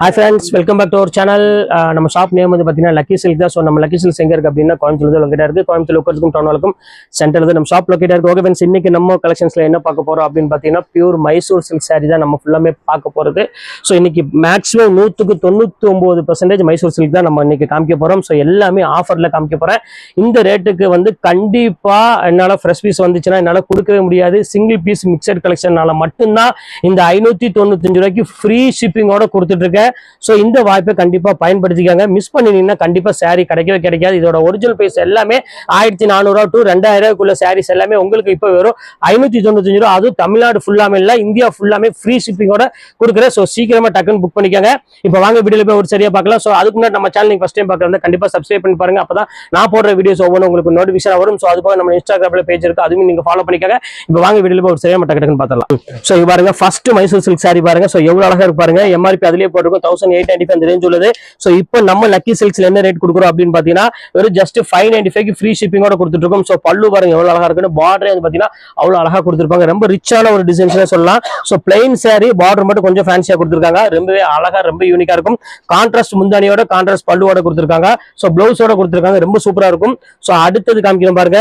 Hi friends welcome back to our channel நம்ம shop name வந்து பார்த்தீங்கன்னா லக்கி சில்க் தான். ஸோ நம்ம லக்கி சில்க்ஸ் எங்கே இருக்குது அப்படின்னா கோயம்புத்தூர் லொக்கேட் இருக்குது கோயம்புத்தூர் லோக்கலுக்கும் டவுனுக்கும் சென்டர் நம்ம ஷாப் லொக்கேட்டாக இருக்குது ஓகே ஃப்ரெண்ட்ஸ் இன்னைக்கு நம்ம கலெக்ஷன்ஸில் என்ன பார்க்க போகிறோம் அப்படின்னு பார்த்தீங்கன்னா பியூர் மைசூர் சில்க் சாரீ தான் நம்ம ஃபுல்லாமே பார்க்க போகிறது ஸோ இன்றைக்கி மேக்ஸிமம் நூற்றுக்கு தொண்ணூற்றி ஒம்பது பர்சன்டேஜ் மைசூர் சில்க் தான் நம்ம இன்றைக்கி காமிக்க போகிறோம் ஸோ எல்லாமே ஆஃபரில் காமிக்க போகிறேன் இந்த ரேட்டுக்கு வந்து கண்டிப்பாக என்னால் ஃப்ரெஷ் பீஸ் வந்துச்சுன்னா என்னால் கொடுக்கவே முடியாது. சிங்கிள் பீஸ் மிக்சர் கலெக்ஷனால் மட்டும்தான் இந்த ஐநூற்றி தொண்ணூத்தஞ்சு ரூபாய்க்கு ஃப்ரீ ஷிப்பிங்கோட கொடுத்துட்ருக்கேன் ஸோ இந்த வாய்ப்பை கண்டிப்பா பயன்படுத்திக்காங்க. மிஸ் பண்ணினீங்கன்னா கண்டிப்பா சாரீ கிடைக்கவே கிடைக்காது. இதோட ஒரிஜினல் பிரைஸ் எல்லாமே ஆயிரத்தி நானூறுரூவா டு ரெண்டாயிரம் சாரீஸ் எல்லாமே உங்களுக்கு இப்போ வெறும் ஐநூத்தி தொண்ணூத்தஞ்சு ரூபா. அதுவும் தமிழ்நாடு ஃபுல்லாமே இல்லை இந்தியா ஃபுல்லாமே ஃப்ரீ ஷிப்பிங்கோட கொடுக்குறேன். ஸோ சீக்கிரமா டக்குன்னு புக் பண்ணிக்கோங்க. இப்போ வாங்க வீடியோ போய் ஒரு சரியா பார்க்கலாம். ஸோ அதுக்கு முன்னாடி நம்ம சேனல் ஃபஸ்ட் டைம் பார்க்கறதா கண்டிப்பா சப்ஸ்கிரைப் பண்ணி பாருங்க. அப்போ நான் போடுற வீடியோஸ் ஒவ்வொன்றும் உங்களுக்கு நோட்டிஃபிகேஷன் வரும். ஸோ அது போக நம்ம இன்ஸ்டாகிராம்ல பேஜ் இருக்குது அதுவும் நீங்க ஃபாலோ பண்ணிக்கோங்க. இப்போ வாங்க வீடியோ போய் ஒரு சரியா டக்கு டக்குன்னு பார்த்தலாம் ஸோ இங்க பாருங்க ஃபர்ஸ்ட் மைசூர் சில்க் சாரி பாருங்க. ஸோ எவ்வளோ அழகா இருப்பாருங்க எம்ஆர்பி அதிலே போட்டு இருக்கும் தௌசண்ட் எயிட் நைன்டி அந்த ரேஞ்ச் உள்ளது. ஸோ இப்போ நம்ம லக்கி சில்க்ஸ்ல என்ன ரேட் கொடுக்குறோம் அப்படின்னு பாத்தீங்கன்னா வெறும் just five ninety five free ஷிப்பிங்கோட கொடுத்துட்டு இருக்கோம் ஸோ பல்லு பாருங்க எவ்வளவு அழகா இருக்குன்னு. பார்டரே வந்து பாத்தீங்கன்னா அவ்வளவு அழகா கொடுத்துருப்பாங்க. ரொம்ப ரிச்சான ஒரு டிசைன்ஸ்னே சொல்லலாம். ஸோ பிளைன் சாரி பார்டர் மட்டும் கொஞ்சம் ஃபேன்சியா கொடுத்துருக்காங்க. ரொம்பவே அழகா ரொம்ப யூனிக்கா இருக்கும். கான்ட்ராஸ்ட் முந்தானியோட கான்ட்ராஸ்ட் பல்லுவோட கொடுத்துருக்காங்க. ஸோ பிளவுஸோட கொடுத்துருக்காங்க. ரொம்ப சூப்பரா இருக்கும். ஸோ அடுத்தது காமிக்கணும் பாருங்க.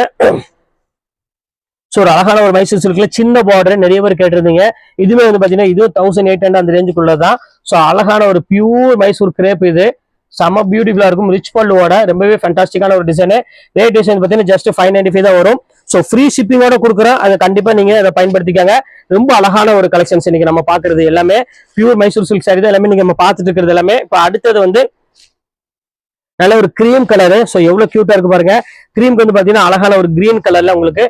ஸோ ஒரு அழகான ஒரு மைசூர் சில்க்ல சின்ன பார்டர் நிறைய பேர் கேட்டிருந்தீங்க. இதுவுமே வந்து பாத்தீங்கன்னா இதுவும் தௌசண்ட் எயிட் ஹண்ட்ரட் அந்த ரேஞ்சுக்குள்ள தான் ஸோ அழகான ஒரு பியூர் மைசூர் கிரேப் இது. செம்ம பியூட்டிஃபுல்லாக இருக்கும். ரிச் பல்லுவோட. ரொம்பவே ஃபண்டாஸ்டிக்கான ஒரு டிசைனு ரேட் டிசைன் பார்த்தீங்கன்னா ஜஸ்ட் ஃபைவ் நைன்டி ஃபைவ் தான் வரும். ஸோ ஃப்ரீ ஷிப்பிங்கோட கொடுக்குறேன் அதை கண்டிப்பாக நீங்கள் அதை பயன்படுத்திக்கங்க. ரொம்ப அழகான ஒரு கலெக்ஷன்ஸ் இன்னைக்கு நம்ம பார்க்குறது எல்லாமே. பியூர் மைசூர் சில்க் சாரி தான் எல்லாமே நீங்கள் நம்ம பார்த்துட்டு இருக்கிறது எல்லாமே. இப்போ அடுத்தது வந்து நல்ல ஒரு கிரீம் கலரு ஸோ எவ்வளோ க்யூட்டாக இருக்கு பாருங்க. கிரீம்க்கு வந்து பார்த்தீங்கன்னா அழகான ஒரு கிரீன் கலரில் உங்களுக்கு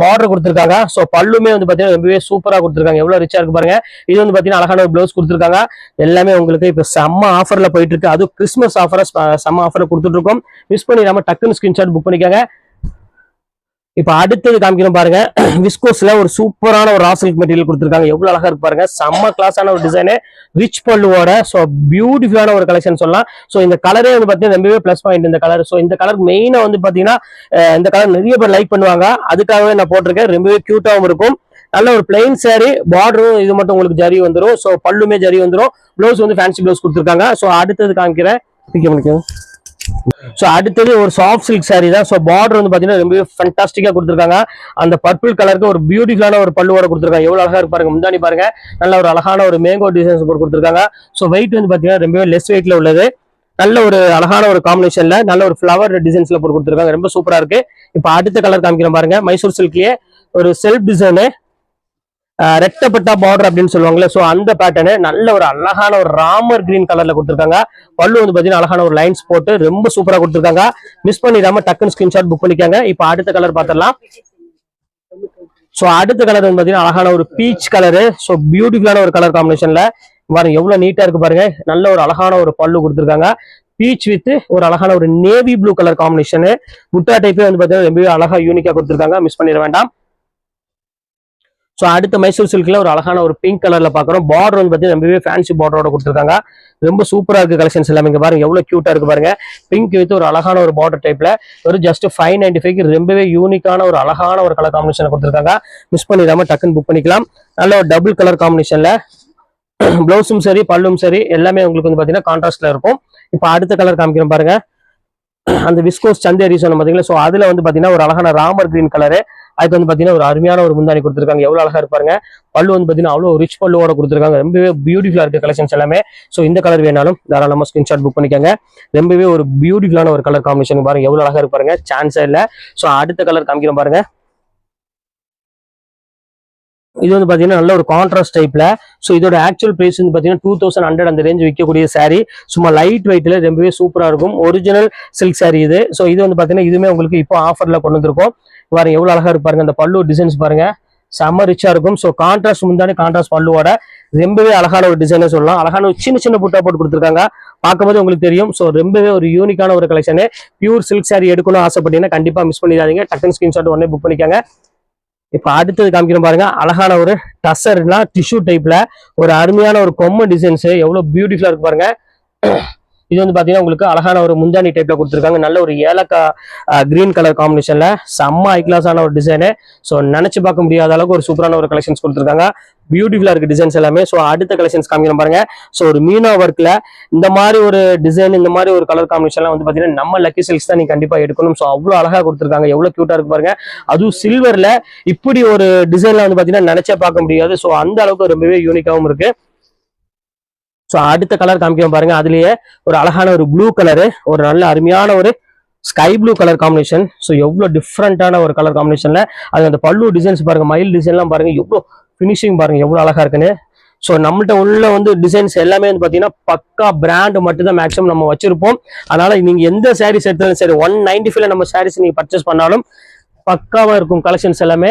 பார்டர் கொடுத்துருக்காங்க. ஸோ பல்லுமே வந்து பார்த்தீங்கன்னா ரொம்பவே சூப்பராக கொடுத்துருக்காங்க. எவ்வளோ ரிச்சாக இருக்கு பாருங்க. இது வந்து பார்த்தீங்கன்னா அழகான ஒரு ப்ளவுஸ் கொடுத்துருக்காங்க. எல்லாமே உங்களுக்கு இப்போ செம்ம ஆஃபரில் போயிட்டு இருக்கு. அதுவும் கிறிஸ்மஸ் ஆஃபரை செம்ம ஆஃபரில் கொடுத்துட்டு இருக்கோம். மிஸ் பண்ணிடாம டக்குன்னு ஸ்கிரீன்ஷாட் புக் பண்ணிக்காங்க. இப்போ அடுத்தது காமிக்கணும் பாருங்க. விஸ்கோஸ்ல ஒரு சூப்பரான ஒரு ராசில்க் மெட்டீரியல் கொடுத்துருக்காங்க. எவ்வளவு அழகா இருக்கு பாருங்க. செம்ம கிளாஸான ஒரு டிசைனு ரிச் பல்லுவோட ஸோ பியூட்டிஃபுல்லான ஒரு கலெக்ஷன் சொல்லலாம். ஸோ இந்த கலரே வந்து பார்த்தீங்கன்னா ரொம்பவே ப்ளஸ் பாயிண்ட் இந்த கலர் ஸோ இந்த கலர் மெயினா வந்து பார்த்தீங்கன்னா இந்த கலர் நிறைய பேர் லைக் பண்ணுவாங்க. அதுக்காகவே நான் போட்டிருக்கேன். ரொம்பவே க்யூட்டாகவும் இருக்கும். நல்ல ஒரு பிளைன் சாரி பார்டரும் இது மட்டும் உங்களுக்கு ஜரி வந்துடும் ஸோ பல்லுமே ஜரி வந்துடும் ப்ளவுஸ் வந்து ஃபேன்சி ப்ளவுஸ் கொடுத்துருக்காங்க. ஸோ அடுத்தது காமிக்கிறேன். பிக்க பண்ணிக்கோங்க ஸோ அடுத்தது ஒரு சாஃப்ட் சில்க் saree தான். ஸோ பார்டர் வந்து பார்த்தீங்கன்னா ரொம்பவே ஃபண்டாஸ்டிக்காக கொடுத்துருக்காங்க. அந்த பர்பிள் கலருக்கு ஒரு பியூட்டிஃபுல்லான ஒரு பல்லுவோட கொடுத்துருக்காங்க. எவ்வளோ அழகா இருப்பாருங்க முந்தாணி முந்தானி பாருங்க. நல்ல ஒரு அழகான ஒரு மேங்கோ டிசைன்ஸ் போட்டு கொடுத்துருக்காங்க. ஸோ வெயிட் வந்து பார்த்தீங்கன்னா ரொம்பவே லெஸ் வெயிட்ல உள்ளது. நல்ல ஒரு அழகான ஒரு காம்பினேஷன்ல நல்ல ஒரு ஃப்ளவர் டிசைன்ஸ்ல போட்டு கொடுத்துருக்காங்க. ரொம்ப சூப்பரா இருக்கு. இப்போ அடுத்த கலர் காமிக்கிறேன் பாருங்க. மைசூர் சில்க்லயே ஒரு செல்ஃப் டிசைனு ரெட்டப்பட்டா பார்டர் அப்படின்னு சொல்லுவாங்கல்ல ஸோ அந்த பேட்டர்னு நல்ல ஒரு அழகான ஒரு ராமர் கிரீன் கலர்ல கொடுத்துருக்காங்க. பல்லு வந்து பாத்தீங்கன்னா அழகான ஒரு லைன்ஸ் போட்டு ரொம்ப சூப்பரா கொடுத்துருக்காங்க. மிஸ் பண்ணிடாம டக்குன்னு ஸ்கிரீன்ஷாட் புக் பண்ணிக்கோங்க. இப்போ அடுத்த கலர் பார்த்துடலாம். ஸோ அடுத்த கலர் வந்து பாத்தீங்கன்னா அழகான ஒரு பீச் கலரு ஸோ பியூட்டிஃபுல்லான ஒரு கலர் காம்பினேஷன்ல பாருங்க எவ்வளவு நீட்டா இருக்கு பாருங்க. நல்ல ஒரு அழகான ஒரு பல்லு கொடுத்துருக்காங்க. பீச் வித் ஒரு அழகான ஒரு நேவி ப்ளூ கலர் காம்பினேஷனு முட்டா டைப்பே வந்து பாத்தீங்கன்னா ரொம்பவே அழகா யூனிக்கா கொடுத்துருக்காங்க. மிஸ் பண்ணிட வேண்டாம். ஸோ அடுத்த மைசூர் சில்க்ல ஒரு அழகான ஒரு பிங்க் கலர்ல பாக்குறோம் பார்டர் வந்து பாத்தீங்கன்னா ரொம்பவே ஃபேன்சி பார்டரோட கொடுத்துருக்காங்க. ரொம்ப சூப்பரா இருக்கு கலெக்ஷன்ஸ் எல்லாமே. இங்க பாருங்க எவ்வளவு கியூட்டா இருக்கு பாருங்க. பிங்க் வித் ஒரு அழகான ஒரு பார்டர் டைப்ல ஒரு ஜஸ்ட் ஃபைவ் நைன்டி ஃபைவ் ரொம்பவே யூனிக்கான ஒரு அழகான ஒரு கலர் காம்பினேஷன் கொடுத்துருக்காங்க. மிஸ் பண்ணிடாம டக்குன்னு புக் பண்ணிக்கலாம். நல்ல ஒரு டபுள் கலர் காம்பினேஷன்ல பிளவுஸும் சரி பல்லும் சரி எல்லாமே உங்களுக்கு வந்து பாத்தீங்கன்னா கான்ட்ராஸ்ட்ல இருக்கும். இப்போ அடுத்த கலர் காமிக்கிறோம் பாருங்க. அந்த விஸ்கோஸ் சந்தேரி சொன்ன பாத்தீங்களா ஸோ அதுல வந்து பாத்தீங்கன்னா ஒரு அழகான ராமர் கிரீன் கலரு அதுக்கு வந்து பாத்தீங்கன்னா ஒரு அருமையான ஒரு முந்தானி கொடுத்துருக்காங்க. எவ்வளவு அழகா இருப்பாருங்க. பல்லு வந்து பாத்தீங்கன்னா அவ்வளவு ரிச் பல்லுவோட கொடுத்துருக்காங்க. ரொம்பவே பியூட்டிஃபுல்லா இருக்கு கலெக்ஷன்ஸ் எல்லாமே. ஸோ இந்த கலர் வேணாலும் தாராளமா ஸ்கிரீன்ஷாட் புக் பண்ணிக்கோங்க. ரொம்பவே ஒரு பியூட்டிஃபுல்லான ஒரு கலர் காம்பினேஷன் பாருங்க. எவ்வளவு அழகா இருப்பாருங்க. சான்ஸே இல்ல. ஸோ அடுத்த கலர் காமிக்கிறோம் பாருங்க. இது வந்து பாத்தீங்கன்னா நல்ல ஒரு கான்ட்ராஸ்ட் டைப்ல ஸோ இதோட ஆக்சுவல் பிரைஸ் வந்து பாத்தீங்கன்னா டூ தௌசண்ட் ஹண்ட்ரட் அந்த ரேஞ்ச் விற்கக்கூடிய சாரீ சும்மா லைட் வெயிட்ல ரொம்பவே சூப்பரா இருக்கும். ஒரிஜினல் சில்க் saree இது. ஸோ இது வந்து பாத்தீங்கன்னா இதுவுமே உங்களுக்கு இப்போ ஆஃபர்ல கொண்டு வந்திருக்கோம். பாருங்க எவ்வளவு அழகா இருப்பாருங்க அந்த பல்லு டிசைன்ஸ் பாருங்க. செம்ம ரிச்சா இருக்கும். ஸோ கான்ட்ராஸ்ட் முந்தானே கான்ட்ராஸ்ட் பல்லுவோட. ரொம்பவே அழகான ஒரு டிசைனே சொல்லலாம். அழகான ஒரு சின்ன சின்ன புட்டா போட்டு கொடுத்துருக்காங்க. பார்க்கும்போது உங்களுக்கு தெரியும். ஸோ ரொம்பவே ஒரு யூனிக்கான ஒரு கலெக்ஷனு பியூர் சில்க் saree எடுக்கணும் ஆசைப்பட்டீங்கன்னா கண்டிப்பா மிஸ் பண்ணிடாதீங்க. டக்குன்னு ஸ்கிரீன்ஷாட் உடனே புக் பண்ணிக்காங்க. இப்போ அடுத்தது காமிக்கிறோம் பாருங்க. அழகான ஒரு டசர்னா டிஷ்யூ டைப்ல ஒரு அருமையான ஒரு கொம்ம டிசைன்ஸ் எவ்வளவு பியூட்டிஃபுல்லா இருக்கு பாருங்க. இது வந்து பாத்தீங்கன்னா உங்களுக்கு அழகான ஒரு முந்தானி டைப்ல கொடுத்துருக்காங்க. நல்ல ஒரு ஏலக்காய் கிரீன் கலர் காம்பினேஷன்ல செம்ம ஐ கிளாஸான ஒரு டிசைனு ஸோ நினைச்சு பார்க்க முடியாத அளவுக்கு ஒரு சூப்பரான ஒரு கலெக்ஷன்ஸ் கொடுத்துருக்காங்க. பியூட்டிஃபுல்லா இருக்கு டிசைன்ஸ் எல்லாமே. ஸோ அடுத்த கலெக்ஷன்ஸ் காமிக்கிறோம் பாருங்க. ஸோ ஒரு மீனா ஒர்க்ல இந்த மாதிரி ஒரு டிசைன் இந்த மாதிரி ஒரு கலர் காம்பினேஷன்லாம் வந்து பாத்தீங்கன்னா நம்ம லக்கி சில்க்ஸ் தான் நீ கண்டிப்பா எடுக்கணும். ஸோ அவ்வளோ அழகா கொடுத்துருக்காங்க. எவ்வளவு கியூட்டா இருக்கு பாருங்க. அதுவும் சில்வர்ல இப்படி ஒரு டிசைன்ல வந்து பாத்தீங்கன்னா நினைச்சே பார்க்க முடியாது. ஸோ அந்த அளவுக்கு ரொம்பவே யூனிக்காவும் இருக்கு. ஸோ அடுத்த கலர் காமிக்கிறோம் பாருங்க. அதுலயே ஒரு அழகான ஒரு ப்ளூ கலரு ஒரு நல்ல அருமையான ஒரு sky blue colour combination so எவ்வளோ டிஃப்ரெண்டான ஒரு கலர் காம்பினேஷன்ல அது அந்த பல்லு டிசைன்ஸ் பாருங்க. மயில் டிசைன்லாம் பாருங்க. எவ்வளோ ஃபினிஷிங் பாருங்க எவ்வளோ அழகா இருக்குன்னு. ஸோ நம்மள்ட்ட உள்ள வந்து டிசைன்ஸ் எல்லாமே வந்து பார்த்தீங்கன்னா பக்கா பிராண்ட் மட்டும்தான் மேக்சிமம் மேக்ஸிமம் நம்ம வச்சிருப்போம். அதனால நீங்க எந்த சாரீஸ் எடுத்தாலும் சரி ஒன் நைன்டி ஃபைவ்ல நம்ம சாரீஸ் நீங்க பர்ச்சேஸ் பண்ணாலும் பக்காவா இருக்கும் கலெக்ஷன்ஸ் எல்லாமே.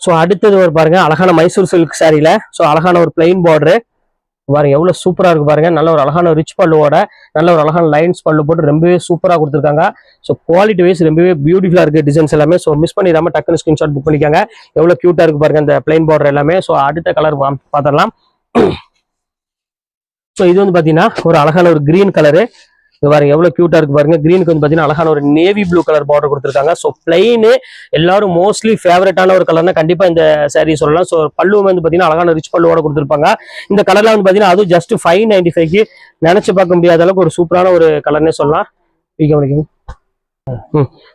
ஸோ அடுத்தது ஒரு பாருங்க அழகான மைசூர் சில்க் சாரியில ஸோ அழகான ஒரு பிளைன் பார்டரு பாருங்க எவ்வளவு சூப்பரா இருக்கு பாருங்க. நல்ல ஒரு அழகான ரிச் பல்லுவோட நல்ல ஒரு அழகான லைன்ஸ் பல்லு போட்டு ரொம்பவே சூப்பரா கொடுத்துருக்காங்க. ஸோ குவாலிட்டி வைஸ் ரொம்பவே பியூட்டிஃபுல்லா இருக்கு டிசைன்ஸ் எல்லாமே. ஸோ மிஸ் பண்ணிடாம டக்குனு ஸ்கிரீன்ஷாட் புக் பண்ணிக்காங்க. எவ்வளவு கியூட்டா இருக்கு பாருங்க இந்த பிளைன் பார்டர் எல்லாமே. ஸோ அடுத்த கலர் பார்த்துடலாம். ஸோ இது வந்து பாத்தீங்கன்னா ஒரு அழகான ஒரு கிரீன் கலரு இது பாருங்க எவ்வளவு கியூட்டா இருக்கு பாருங்க. கிரீனுக்கு வந்து பாத்தீங்கன்னா அழகான ஒரு நேவி ப்ளூ கலர் பார்டர் கொடுத்துருக்காங்க. ஸோ பிளைனு எல்லாரும் மோஸ்ட்லி ஃபேவரட்டான ஒரு கலர்னா கண்டிப்பா இந்த சாரீ சொல்லலாம். ஸோ பல்லு வந்து பாத்தீங்கன்னா அழகான ரிச் பல்லுவோட கொடுத்துருப்பாங்க. இந்த கலர்ல வந்து பாத்தீங்கன்னா அதுவும் ஜஸ்ட் ஃபைவ் நைன்டி ஃபைவ்க்கு நினைச்சு பார்க்க முடியாத அளவுக்கு ஒரு சூப்பரான ஒரு கலர்னே சொல்லலாம். இங்க கவனிக்கங்க.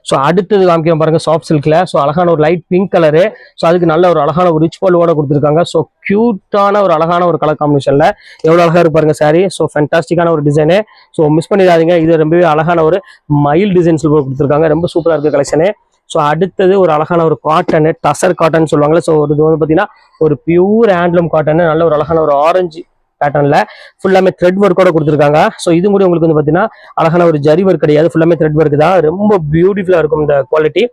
ஸோ அடுத்தது காமிக்கிறோம் பாருங்க சாஃப்ட் சில்க்ல ஸோ அழகான ஒரு லைட் பிங்க் கலரு ஸோ அதுக்கு நல்ல ஒரு அழகான ஒரு ரிச் பல்லுவோட கொடுத்துருக்காங்க. ஸோ கியூட்டான ஒரு அழகான ஒரு கலர் காம்பினேஷன்ல எவ்வளோ அழகா இருப்பாருங்க சாரி ஸோ ஃபென்டாஸ்டிக்கான ஒரு டிசைனு ஸோ மிஸ் பண்ணிடாதீங்க. இது ரொம்பவே அழகான ஒரு மயில் டிசைன்ஸ் கொடுத்துருக்காங்க. ரொம்ப சூப்பராக இருக்கு கலெக்ஷனு ஸோ அடுத்தது ஒரு அழகான ஒரு காட்டனு டசர் காட்டன் சொல்லுவாங்கல்ல. ஸோ இது வந்து பார்த்தீங்கன்னா ஒரு பியூர் ஹேண்ட்லூம் காட்டனு நல்ல ஒரு அழகான ஒரு ஆரஞ்சு பேட்டர்ன்ல ஃபுல்லாமே த்ரெட் ஒர்க்கோட கொடுத்துருக்காங்க. ஸோ இது கூட உங்களுக்கு வந்து பார்த்தீங்கன்னா அழகான ஒரு ஜரி ஒர்க் கிடையாது. ஃபுல்லாமே த்ரெட் ஒர்க் தான். ரொம்ப பியூட்டிஃபுல்லா இருக்கும் இந்த குவாலிட்டி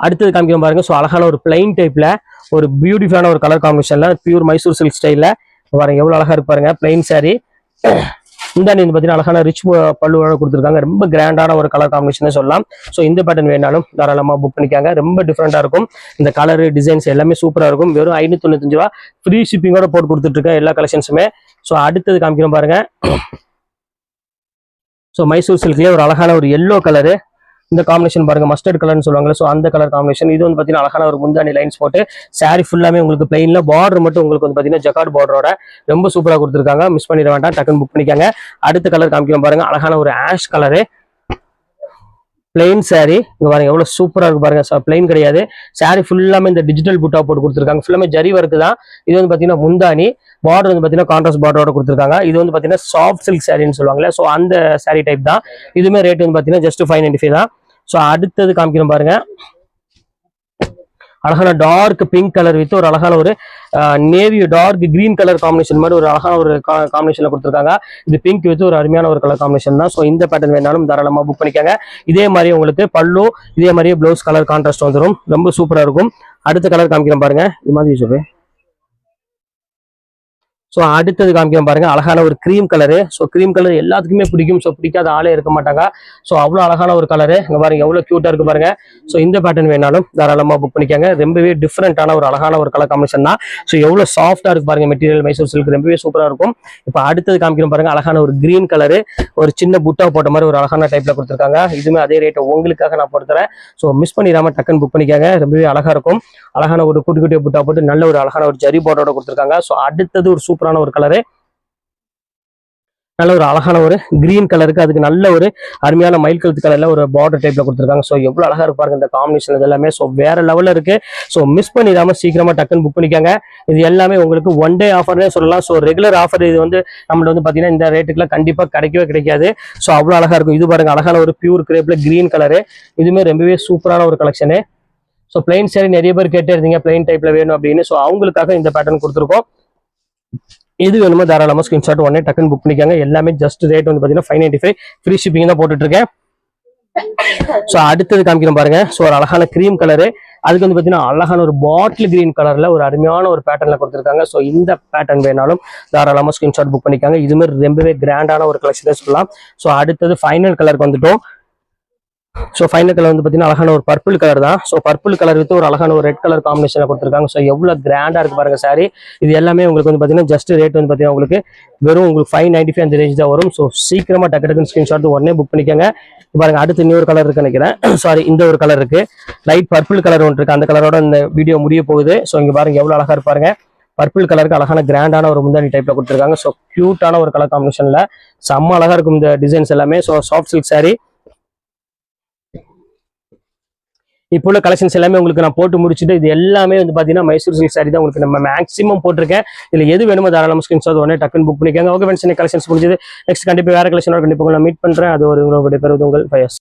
அடுத்தது காமிக்கிறோம் பாருங்க. ஸோ அழகான ஒரு பிளைன் டைப்ல ஒரு பியூட்டிஃபுல்லான ஒரு கலர் காம்பினேஷன்ல பியூர் மைசூர் சில்க் ஸ்டைல்ல பாருங்க எவ்வளவு அழகா இருப்பாருங்க பிளைன் சாரி இந்த வந்து பார்த்தீங்கன்னா அழகான ரிச் பல்லுவோட கொடுத்துருக்காங்க. ரொம்ப கிராண்டான ஒரு கலர் காம்பினேஷனே சொல்லலாம். ஸோ இந்த பேட்டர்ன் வேணாலும் தாராளமாக புக் பண்ணிக்காங்க. ரொம்ப டிஃப்ரெண்டாக இருக்கும். இந்த கலர் டிசைன்ஸ் எல்லாமே சூப்பராக இருக்கும். வெறும் ஐநூற்றி தொண்ணூத்தஞ்சு ரூபா ஃப்ரீ ஷிப்பிங்கோட போட்டு கொடுத்துட்ருக்கேன் எல்லா கலெக்ஷன்ஸுமே ஸோ அடுத்தது காமிக்கிறோம் பாருங்க. ஸோ மைசூர் சில்க்லேயே ஒரு அழகான ஒரு எல்லோ கலரு இந்த காம்பினேஷன் பாருங்க மஸ்டர்ட் கலர்னு சொல்லுவாங்க ஸோ அந்த கலர் காம்பினேஷன் இது வந்து பார்த்தீங்கன்னா அழகான ஒரு முந்தானி லைன்ஸ் போட்டு சாரி ஃபுல்லாமே உங்களுக்கு பிளெயினில் பார்டர் மட்டும் உங்களுக்கு வந்து பார்த்தீங்கன்னா ஜக்கார்ட் பார்டரோட ரொம்ப சூப்பராக கொடுத்துருக்காங்க. மிஸ் பண்ணிட வேண்டாம் டக்குன்னு புக் பண்ணிக்காங்க. அடுத்த கலர் காமிக்கலாம் பாருங்க அழகான ஒரு ஆஷ் கலரு பிளெயின் சாரி இங்க பாருங்க எவ்வளவு சூப்பரா இருக்கு பாருங்க. பிளெயின் கிடையாது. சாரி ஃபுல்லாமே இந்த டிஜிட்டல் புட்டா போட்டு கொடுத்துருக்காங்க. ஃபுல்லாமே ஜரி ஒர்க்கு தான். இது வந்து பாத்தீங்கன்னா முந்தானி பார்டர் வந்து பாத்தீங்கன்னா கான்ட்ராஸ்ட் பார்டரோட கொடுத்துருக்காங்க. இது வந்து பாத்தீங்கன்னா சாஃப்ட் சில்க் சாரின்னு சொல்லுவாங்கல்ல. ஸோ அந்த சாரி டைப் தான். இதுவுமே ரேட் வந்து பாத்தீங்கன்னா ஜஸ்ட் ஃபைவ் நைன்டி ஃபைவ் தான். ஸோ அடுத்தது காமிக்கிறோம் பாருங்க. அழகான டார்க் பிங்க் கலர் வித் ஒரு அழகான ஒரு navy dark green colour combination மாதிரி ஒரு அழகான ஒரு காம்பினேஷன்ல கொடுத்துருக்காங்க. இது பிங்க் வித் ஒரு அருமையான ஒரு கலர் காம்பினேஷன் தான். ஸோ இந்த பேட்டர்ன் வேணாலும் தாராளமாக புக் பண்ணிக்கோங்க. இதே மாதிரி உங்களுக்கு பல்லு இதே மாதிரியே ப்ளவுஸ் கலர் கான்ட்ராஸ்ட் வந்துடும் ரொம்ப சூப்பராக இருக்கும். அடுத்த கலர் காமிக்கிறேன் பாருங்க. இது மாதிரி சொல்லு ஸோ அடுத்தது காமிக்கிறேன் பாருங்க. அழகான ஒரு cream colour so cream colour எல்லாத்துக்குமே பிடிக்கும். ஸோ பிடிக்காத ஆளே இருக்க மாட்டாங்க. ஸோ அவ்வளோ அழகான ஒரு கலரு இங்கே பாருங்க எவ்வளோ க்யூட்டா இருக்கு பாருங்க. ஸோ இந்த பேட்டர்ன் வேணாலும் தாராளமாக புக் பண்ணிக்கோங்க. ரொம்பவே டிஃப்ரெண்ட்டான ஒரு அழகான ஒரு கலர் காம்பினேஷன் தான். ஸோ எவ்வளோ சாஃப்டாக இருக்கு பாருங்க மெட்டீரியல் மைசூர் சில்க் ரொம்பவே சூப்பராக இருக்கும். இப்போ அடுத்தது காமிக்கிறோம் பாருங்க அழகான ஒரு கிரீன் கலரு ஒரு சின்ன புட்டா போட்ட மாதிரி ஒரு அழகான டைப்ல கொடுத்துருக்காங்க. இதுவுமே அதே ரேட் உங்களுக்காக நான் போட்டுறேன் ஸோ மிஸ் பண்ணிடாம டக்குன்னு புக் பண்ணிக்காங்க. ரொம்பவே அழகா இருக்கும். அழகான ஒரு குட்டி குட்டி புட்டா போட்டு நல்ல ஒரு அழகான ஒரு ஜரி போட்டோட கொடுத்துருக்காங்க. ஸோ அடுத்தது ஒரு சூப்பர் சூப்பரான ஒரு கலரு நல்ல ஒரு அழகான ஒரு கிரீன் கலருக்கு அதுக்கு நல்ல ஒரு அருமையான மயில் கழுத்து கலர்ல ஒரு பார்டர் டைப்ல கொடுத்துருக்காங்க. ஸோ எவ்வளவு அழகா இருப்பாருங்க இந்த காம்பினேஷன் இது எல்லாமே. ஸோ வேற லெவல்ல இருக்கு. ஸோ மிஸ் பண்ணிடாம சீக்கிரமா டக்குன்னு புக் பண்ணிக்காங்க. இது எல்லாமே உங்களுக்கு ஒன் டே ஆஃபர்னே சொல்லலாம். ஸோ ரெகுலர் ஆஃபர் இது வந்து நம்மள்ட்ட வந்து பாத்தீங்கன்னா இந்த ரேட்டுக்குலாம் கண்டிப்பா கிடைக்கவே கிடைக்காது. ஸோ அவ்வளவு அழகா இருக்கும். இது பாருங்க அழகான ஒரு பியூர் கிரேப்ல கிரீன் கலரு இதுவுமே ரொம்பவே சூப்பரான ஒரு கலெக்ஷனு ஸோ பிளைன் சரி நிறைய பேர் கேட்டே இருந்தீங்க பிளைன் டைப்ல வேணும் அப்படின்னு. ஸோ அவங்களுக்காக இந்த பேட்டர்ன் கொடுத்துருக்கோம். எது வேணுமோ தாராளமாக ஸ்கிரீன்ஷாட் உடனே டக்குன்னு புக் பண்ணிக்காங்க. எல்லாமே ஜஸ்ட் ரேட் வந்து பார்த்தீங்கன்னா five ninety five free shipping தான் போட்டுட்டு இருக்கேன் ஸோ அடுத்தது காமிக்கிறோம் பாருங்க. ஸோ ஒரு அழகான க்ரீம் கலரு அதுக்கு வந்து பார்த்தீங்கன்னா அழகான ஒரு பாட்டில் கிரீன் கலரில் ஒரு அருமையான ஒரு பேட்டர்னில் கொடுத்துருக்காங்க. ஸோ இந்த பேட்டர்ன் வேணாலும் தாராளமா ஸ்கிரீன்ஷாட் புக் பண்ணிக்காங்க. இதுமாதிரி ரொம்பவே கிராண்டான ஒரு கலெக்ஷனே சொல்லலாம். ஸோ அடுத்தது ஃபைனல் கலருக்கு வந்துட்டோம். ஸோ ஃபைனல் கலர் வந்து பார்த்தீங்கன்னா அழகான ஒரு பர்பிள் கலர் தான். ஸோ பர்பிள் கலர் வித்து ஒரு அழகான ஒரு ரெட் கலர் காம்பினேஷனில் கொடுத்துருக்காங்க. ஸோ எவ்வளோ கிராண்டாக இருக்கு பாருங்க சாரி இது எல்லாமே உங்களுக்கு வந்து பார்த்தீங்கன்னா ஜஸ்ட் ரேட் வந்து பார்த்தீங்கன்னா உங்களுக்கு வெறும் உங்களுக்கு ஃபைவ் நைன்ட்டி ஃபைவ் அந்த ரேஞ்ச் தான் வரும். ஸோ சீக்கிரமாக டக்கு டக்குன்னு ஸ்க்ரீன்ஷாட் உடனே புக் பண்ணிக்கோங்க. இப்ப பாருங்க அடுத்து இன்னொரு கலர் இருக்குன்னு நினைக்கிறேன். சாரி இந்த ஒரு கலர் இருக்கு. லைட் பர்பிள் கலர் ஒன்று இருக்கு. அந்த கலரோட இந்த வீடியோ முடிய போகுது. ஸோ இங்க பாருங்க எவ்வளோ அழகா இருப்பாருங்க பர்பிள் கலருக்கு அழகான கிராண்டான ஒரு முந்தானி டைப்ல கொடுத்துருக்காங்க. ஸோ க்யூட்டான ஒரு கலர் காம்பினேஷனில் செம்ம அழகா இருக்கும் இந்த டிசைன்ஸ் எல்லாமே. So soft silk saree. இப்போ உள்ள கலெக்ஷன்ஸ் எல்லாமே உங்களுக்கு நான் போட்டு முடிச்சுட்டு இது எல்லாமே வந்து பாத்தீங்கன்னா மைசூர் சில்க் சாரி தான் உங்களுக்கு நம்ம மேக்ஸிமம் போட்டிருக்கேன். இதுல எது வேணுமோ தாராளமாக ஸ்கிரீன்ஷாட் உடனே டக்குன்னு புக் பண்ணிக்கோங்க. ஓகே ஃப்ரெண்ட்ஸ் கலெக்ஷன்ஸ் முடிஞ்சது. நெக்ஸ்ட் கண்டிப்பா வேற கலெக்ஷனோட கண்டிப்பாக நான் மீட் பண்றேன். அது ஒரு உங்களுடைய பெறுவது உங்கள் பயஸ்